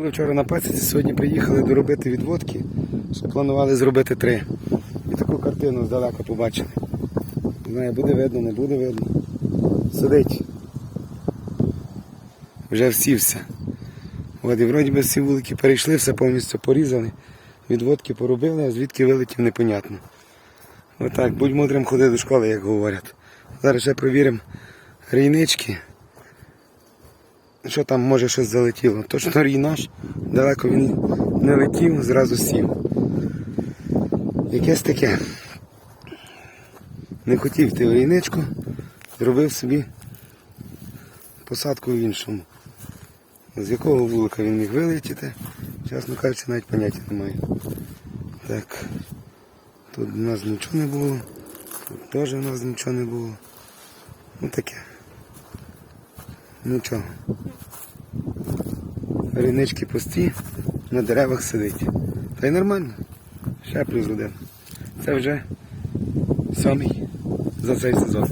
Були вчора на пасіці, сьогодні приїхали доробити відводки. Ще планували зробити три. І таку картину здалека побачили. Не знаю, буде видно, не буде видно. Сидить. Вже всівся. От і вроді би всі вулики перейшли, все повністю порізали. Відводки поробили, а звідки вилетів, непонятно. Отак, будь мудрим ходи до школи, як говорять. Зараз ще провіримо рійнички. Що там може щось залетіло? Точно рій наш, далеко він не летів, зразу сів. Якесь таке. Не хотів йти в рійничку, зробив собі посадку в іншому. З якого вулика він міг вилетіти, чесно кажучи, навіть поняття немає. Так. Тут у нас нічого не було, тут теж у нас нічого не було. Ну таке. Нічого. Рінички пусті, на деревах сидить. Та й нормально. Ще плюс один. Це вже сьомий за цей сезон.